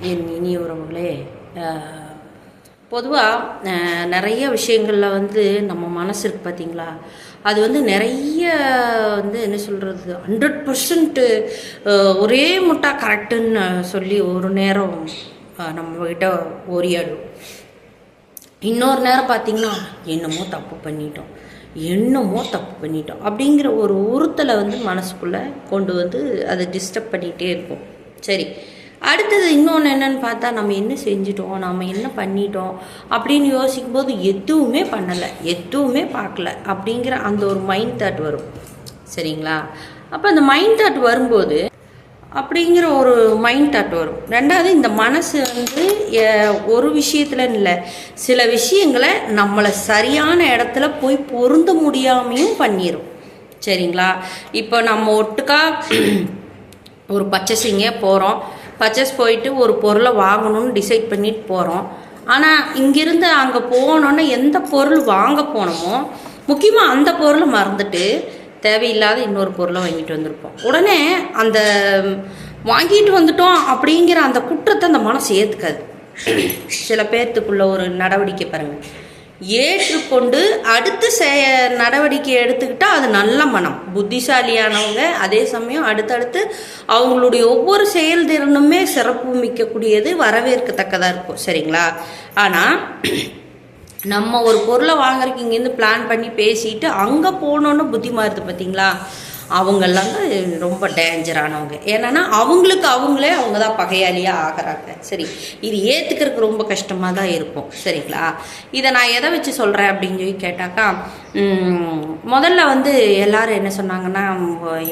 என் இனி உறவுகளே பொதுவாக நிறைய விஷயங்களில் வந்து நம்ம மனசு இருக்கு பார்த்தீங்களா அது வந்து நிறைய வந்து என்ன சொல்கிறது ஹண்ட்ரட் பர்சன்ட்டு ஒரே முட்டா கரெக்டுன்னு சொல்லி ஒரு நேரம் நம்மக்கிட்ட ஓரியாடும். இன்னொரு நேரம் பார்த்தீங்கன்னா என்னமோ தப்பு பண்ணிட்டோம் என்னமோ தப்பு பண்ணிட்டோம் அப்படிங்கிற ஒரு உறுத்தலை வந்து மனசுக்குள்ளே கொண்டு வந்து அதை டிஸ்டர்ப் பண்ணிகிட்டே இருக்கும். சரி அடுத்தது இன்னொன்று என்னன்னு பார்த்தா நம்ம என்ன செஞ்சிட்டோம் நம்ம என்ன பண்ணிட்டோம் அப்படின்னு யோசிக்கும் போது எதுவுமே பண்ணலை எதுவுமே பார்க்கல அப்படிங்கிற அந்த ஒரு மைண்ட் தாட் வரும். சரிங்களா? அப்போ அந்த மைண்ட் தாட் வரும்போது அப்படிங்கிற ஒரு மைண்ட் தாட் வரும். ரெண்டாவது இந்த மனசு வந்து ஒரு விஷயத்துல இல்லை சில விஷயங்களை நம்மளை சரியான இடத்துல போய் பொருந்த முடியாமையும் பண்ணிடும் சரிங்களா? இப்போ நம்ம ஒட்டுக்கா ஒரு பர்ச்சேசிங்கே போகிறோம் பர்ச்சேஸ் போயிட்டு ஒரு பொருளை வாங்கணும்னு டிசைட் பண்ணிட்டு போகிறோம் ஆனால் இங்கிருந்து அங்கே போனோன்னே எந்த பொருள் வாங்க போனோமோ முக்கியமாக அந்த பொருளை மறந்துட்டு தேவையில்லாத இன்னொரு பொருளை வாங்கிட்டு வந்திருப்போம். உடனே அந்த வாங்கிட்டு வந்துட்டோம் அப்படிங்கிற அந்த குற்றத்தை அந்த மனசு ஏற்றுக்காது சில பேர்த்துக்குள்ள ஒரு நடவடிக்கை பாருங்கள் ஏற்றுக்கொண்டு அடுத்து செய நடவடிக்கை எடுத்துக்கிட்டால் அது நல்ல மனம். புத்திசாலியானவங்க அதே சமயம் அடுத்தடுத்து அவங்களுடைய ஒவ்வொரு செயல்திறனுமே சிறப்பு மிக்கக்கூடியது வரவேற்கத்தக்கதாக இருக்கும். சரிங்களா? ஆனால் நம்ம ஒரு பொருளை வாங்குறதுக்கு இங்கேருந்து பிளான் பண்ணி பேசிட்டு அங்கே போனோன்னு புத்தி மாறுது பார்த்தீங்களா அவங்கெல்லாம் தான் ரொம்ப டேஞ்சரானவங்க ஏன்னா அவங்களுக்கு அவங்களே அவங்க தான் பகையாளியாக ஆகிறாங்க. சரி இது ஏற்றுக்கிறதுக்கு ரொம்ப கஷ்டமாக தான் இருக்கும். சரிங்களா? இதை நான் எதை வச்சு சொல்கிறேன் அப்படின்னு சொல்லி கேட்டாக்கா முதல்ல வந்து எல்லாரும் என்ன சொன்னாங்கன்னா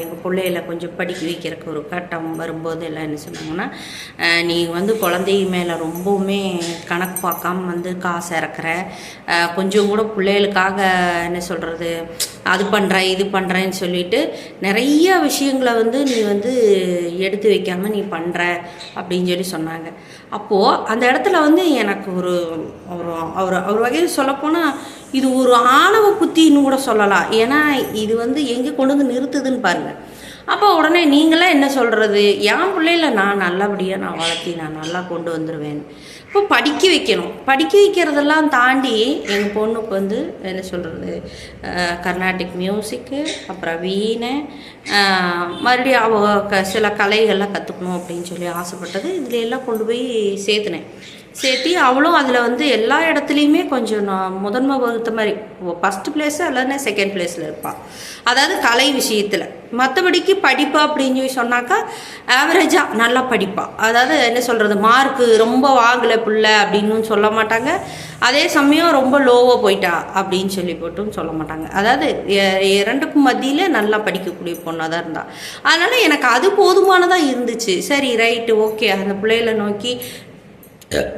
எங்கள் பிள்ளையில கொஞ்சம் படிக்க வைக்கிறதுக்கு ஒரு கட்டம் வரும்போது எல்லாம் என்ன சொன்னாங்கன்னா நீ வந்து குழந்தை மேலே ரொம்பவுமே கணக்கு பார்க்காம வந்து காசு இறக்குற. கொஞ்சம் கூட பிள்ளைகளுக்காக என்ன சொல்கிறது அது பண்ணுறேன் இது பண்ணுறேன்னு சொல்லிட்டு நிறைய விஷயங்களை வந்து நீ வந்து எடுத்து வைக்காமல் நீ பண்ணுற அப்படின்னு சொல்லி சொன்னாங்க. அப்போது அந்த இடத்துல வந்து எனக்கு ஒரு ஒரு அவர் அவர் வகையில் சொல்லப்போனால் இது ஒரு ஆணவ புத்தின்னு கூட சொல்லலாம். ஏன்னா இது வந்து எங்கே கொண்டு வந்து நிறுத்துதுன்னு பாருங்கள் அப்போ உடனே நீங்களாம் என்ன சொல்கிறது என் பிள்ளையில நான் நல்லபடியாக நான் வளர்த்தி நான் நல்லா கொண்டு வந்துடுவேன் இப்போ படிக்க வைக்கணும். படிக்க வைக்கிறதெல்லாம் தாண்டி எங்கள் பொண்ணுக்கு வந்து என்ன சொல்கிறது கர்நாடிக் மியூசிக்கு அப்புறம் வீணை மறுபடியும் அவ க சில கலைகள்லாம் கற்றுக்கணும் அப்படின்னு சொல்லி ஆசைப்பட்டது. இதில் எல்லாம் கொண்டு போய் சேர்த்துனேன். சேர்த்தி அவளும் அதில் வந்து எல்லா இடத்துலையுமே கொஞ்சம் நான் முதன்மை வகுத்த மாதிரி. ஃபஸ்ட்டு பிளேஸு அல்லது செகண்ட் பிளேஸில் இருப்பாள் அதாவது கலை விஷயத்தில். மற்றபடிக்கு படிப்பா அப்படின்னு சொல்லி சொன்னாக்கா ஆவரேஜாக நல்லா படிப்பாள் அதாவது என்ன சொல்கிறது மார்க்கு ரொம்ப வாங்கலை பிள்ளை அப்படின்னு சொல்ல மாட்டாங்க. அதே சமயம் ரொம்ப லோவாக போயிட்டா அப்படின்னு சொல்லி போட்டும் சொல்ல மாட்டாங்க. அதாவது எ- இரண்டுக்கும் மத்தியில் நல்லா படிக்கக்கூடிய பொண்ணாக தான் இருந்தாள் அதனால் எனக்கு அது போதுமானதாக இருந்துச்சு. சரி ரைட்டு ஓகே அந்த பிள்ளைகளை நோக்கி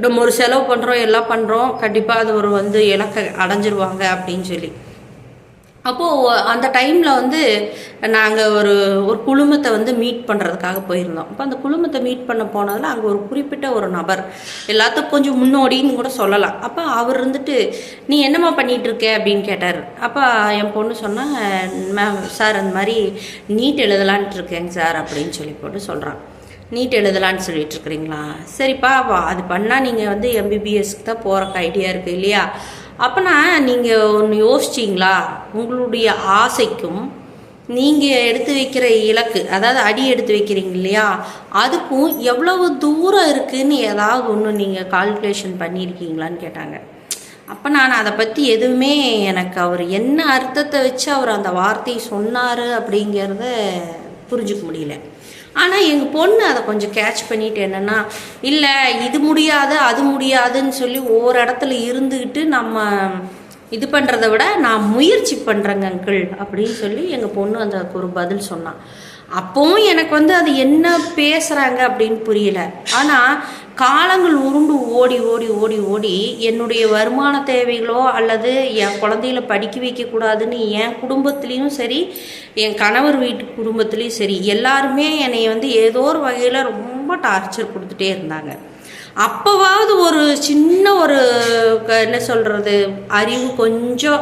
நம்ம ஒரு செலவு பண்ணுறோம் எல்லாம் பண்ணுறோம் கண்டிப்பாக அது ஒரு வந்து இலக்கை அடைஞ்சிருவாங்க அப்படின்னு சொல்லி. அப்போது அந்த டைமில் வந்து நாங்கள் ஒரு ஒரு குழுமத்தை வந்து மீட் பண்ணுறதுக்காக போயிருந்தோம். அப்போ அந்த குழுமத்தை மீட் பண்ண போனதில் அங்கே ஒரு குறிப்பிட்ட ஒரு நபர் எல்லாத்துக்கும் கொஞ்சம் முன்னோடின்னு கூட சொல்லலாம். அப்போ அவர் இருந்துட்டு நீ என்னம்மா பண்ணிகிட்டு இருக்க அப்படின்னு கேட்டார். அப்போ என் பொண்ணு சொன்னால் மேம் சார் அந்த மாதிரி நீட் எழுதலான்ட்டு இருக்கேங்க சார் அப்படின்னு சொல்லி போட்டு சொல்கிறான் நீட் எழுதலான்னு சொல்லிட்டு இருக்கிறீங்களா சரிப்பா அது பண்ணால் நீங்கள் வந்து எம்பிபிஎஸ்க்கு தான் போகிறக்கு ஐடியா இருக்குது இல்லையா? அப்போனா நீங்கள் ஒன்று யோசிச்சிங்களா? உங்களுடைய ஆசைக்கும் நீங்கள் எடுத்து வைக்கிற இலக்கு அதாவது அடி எடுத்து வைக்கிறீங்க இல்லையா? அதுக்கும் எவ்வளவு தூரம் இருக்குன்னு ஏதாவது ஒன்று நீங்கள் கால்குலேஷன் பண்ணியிருக்கீங்களான்னு கேட்டாங்க. அப்போ நான் அதை பற்றி எதுவுமே எனக்கு அவர் என்ன அர்த்தத்தை வச்சு அவர் அந்த வார்த்தையை சொன்னார் அப்படிங்கிறத புரிஞ்சுக்க முடியல. ஆனால் எங்கள் பொண்ணு அதை கொஞ்சம் கேட்ச் பண்ணிட்டு என்னென்னா இல்லை இது முடியாது அது முடியாதுன்னு சொல்லி ஒவ்வொரு இடத்துல இருந்துக்கிட்டு நம்ம இது பண்ணுறத விட நான் முயற்சி பண்ணுறேங்க அங்கிள் அப்படின்னு சொல்லி எங்கள் பொண்ணு அந்த ஒரு பதில் சொன்னான் அப்போவும் எனக்கு வந்து அது என்ன பேசுகிறாங்க அப்படின்னு புரியல. ஆனால் காலங்கள் உருண்டு ஓடி ஓடி ஓடி ஓடி என்னுடைய வருமான தேவைகளோ அல்லது என் குழந்தைகளை படிக்க வைக்கக்கூடாதுன்னு என் குடும்பத்துலேயும் சரி என் கணவர் வீட்டு குடும்பத்துலேயும் சரி எல்லாருமே என்னை வந்து ஏதோ ஒரு வகையில் ரொம்ப டார்ச்சர் கொடுத்துட்டே இருந்தாங்க. அப்போவாவது ஒரு சின்ன ஒரு க- என்ன சொல்கிறது அறிவு கொஞ்சம்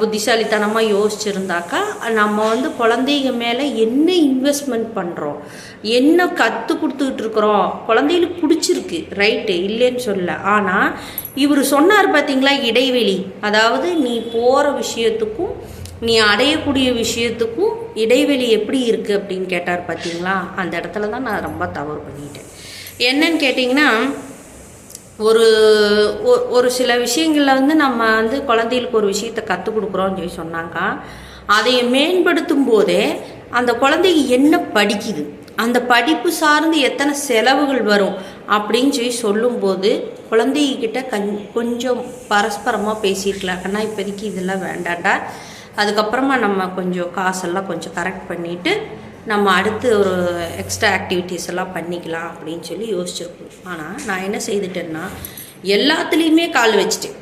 புத்திசாலித்தனமாக யோசிச்சிருந்தாக்கா நம்ம வந்து குழந்தைங்க மேலே என்ன இன்வெஸ்ட்மெண்ட் பண்ணுறோம் என்ன கற்றுக் கொடுத்துக்கிட்டு இருக்கிறோம்? குழந்தைகளுக்கு பிடிச்சிருக்கு ரைட்டு இல்லைன்னு சொல்ல ஆனால் இவர் சொன்னார் பார்த்தீங்களா இடைவெளி. அதாவது நீ போகிற விஷயத்துக்கும் நீ அடையக்கூடிய விஷயத்துக்கும் இடைவெளி எப்படி இருக்குது அப்படின்னு கேட்டார் பார்த்தீங்களா அந்த இடத்துல தான் நான் ரொம்ப தவறு பண்ணிட்டேன். என்னன்னு கேட்டிங்கன்னா ஒரு ஒ- ஒரு சில விஷயங்களில் வந்து நம்ம வந்து குழந்தைகளுக்கு ஒரு விஷயத்த கற்றுக் கொடுக்குறோம்னு சொல்லி சொன்னாங்க அதை மேம்படுத்தும் போதே அந்த குழந்தைக்கு என்ன படிக்குது? அந்த படிப்பு சார்ந்து எத்தனை செலவுகள் வரும்? அப்படின்னு சொல்லி சொல்லும்போது குழந்தைகிட்ட கண் கொஞ்சம் பரஸ்பரமாக பேசியிருக்கலாம். ஆனால் இப்போதைக்கு இதெல்லாம் வேண்டாண்டா அதுக்கப்புறமா நம்ம கொஞ்சம் காசெல்லாம் கொஞ்சம் கரெக்ட் பண்ணிவிட்டு நம்ம அடுத்து ஒரு எக்ஸ்ட்ரா ஆக்டிவிட்டீஸ் எல்லாம் பண்ணிக்கலாம் அப்படின்னு சொல்லி யோசிச்சிருக்கோம். ஆனால் நான் என்ன செய்துட்டேன்னா எல்லாத்துலேயுமே கால் வச்சுட்டேன்.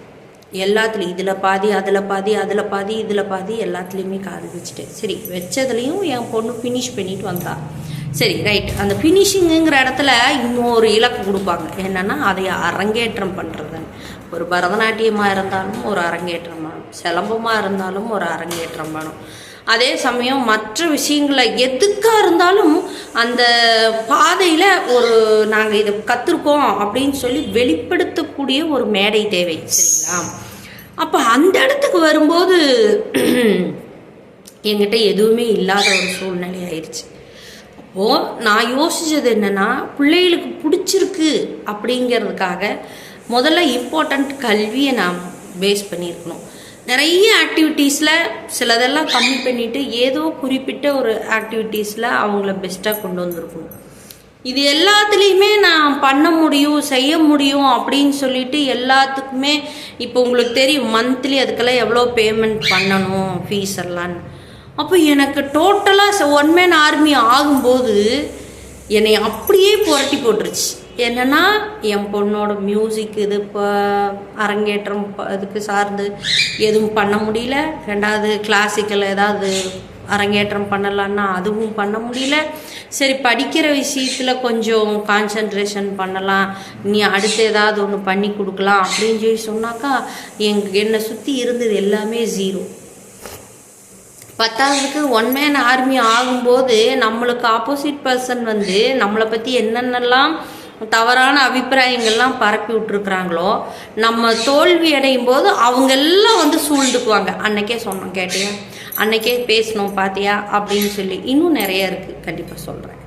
எல்லாத்துலேயும் இதில் பாதி அதில் பாதி அதில் பாதி இதில் பாதி எல்லாத்துலேயுமே கால் வச்சுட்டேன். சரி வச்சதுலேயும் என் பொண்ணு ஃபினிஷ் பண்ணிட்டு வந்தா. சரி ரைட் அந்த ஃபினிஷிங்குங்கிற இடத்துல இன்னொரு இலக்கு கொடுப்பாங்க. என்னென்னா அதை அரங்கேற்றம் பண்ணுறதுன்னு ஒரு பரதநாட்டியமாக இருந்தாலும் ஒரு அரங்கேற்றம் வேணும். சிலம்பமாக இருந்தாலும் ஒரு அரங்கேற்றம் வேணும். அதே சமயம் மற்ற விஷயங்களை எதுக்காக இருந்தாலும் அந்த பாதையில் ஒரு நாங்கள் இதை கற்றுருக்கோம் அப்படின்னு சொல்லி வெளிப்படுத்தக்கூடிய ஒரு மேடை தேவை சரிங்களா? அப்போ அந்த இடத்துக்கு வரும்போது என்கிட்ட எதுவுமே இல்லாத ஒரு சூழ்நிலை ஆயிடுச்சு. அப்போது நான் யோசித்தது என்னென்னா பிள்ளைகளுக்கு பிடிச்சிருக்கு அப்படிங்கிறதுக்காக முதல்ல இம்பார்ட்டண்ட் கல்வியை நான் பேஸ் பண்ணியிருக்கணும். நிறைய ஆக்டிவிட்டீஸில் சிலதெல்லாம் கம்மி பண்ணிவிட்டு ஏதோ குறிப்பிட்ட ஒரு ஆக்டிவிட்டீஸில் அவங்கள பெஸ்ட்டாக கொண்டு வந்திருக்கணும். இது எல்லாத்துலேயுமே நான் பண்ண முடியும் செய்ய முடியும் அப்படின்னு சொல்லிட்டு எல்லாத்துக்குமே இப்போ உங்களுக்கு தெரியும் மந்த்லி அதுக்கெல்லாம் எவ்வளோ பேமெண்ட் பண்ணணும் ஃபீஸ் எல்லாம். அப்போ எனக்கு டோட்டலாக ஒன் மேன் ஆர்மி ஆகும்போது என்னை அப்படியே புரட்டி போட்டுருச்சு. என்னன்னா என் பொண்ணோட மியூசிக் இது இப்போ அரங்கேற்றம் இதுக்கு சார்ந்து எதுவும் பண்ண முடியல. ரெண்டாவது கிளாசிக்கல் ஏதாவது அரங்கேற்றம் பண்ணலான்னா அதுவும் பண்ண முடியல. சரி படிக்கிற விஷயத்தில் கொஞ்சம் கான்சன்ட்ரேஷன் பண்ணலாம். நீ அடுத்து ஏதாவது ஒன்று பண்ணி கொடுக்கலாம் அப்படின்னு சொல்லி சொன்னாக்கா எங் என்னை சுற்றி இருந்தது எல்லாமே ஜீரோ பத்தாவதுக்கு ஒன் மேன் ஆர்மி ஆகும்போது நம்மளுக்கு ஆப்போசிட் பர்சன் வந்து நம்மளை பற்றி என்னென்னலாம் தவறான அபிப்பிராயங்கள்லாம் பரப்பி விட்டுருக்குறாங்களோ நம்ம தோல்வி அடையும் போது அவங்க எல்லாம் வந்து சூழ்ந்துக்குவாங்க. அன்னைக்கே சொன்னோம் கேட்டியா? அன்னைக்கே பேசணும் பாத்தியா? அப்படின்னு சொல்லி. இன்னும் நிறைய இருக்குது கண்டிப்பாக சொல்கிறேன்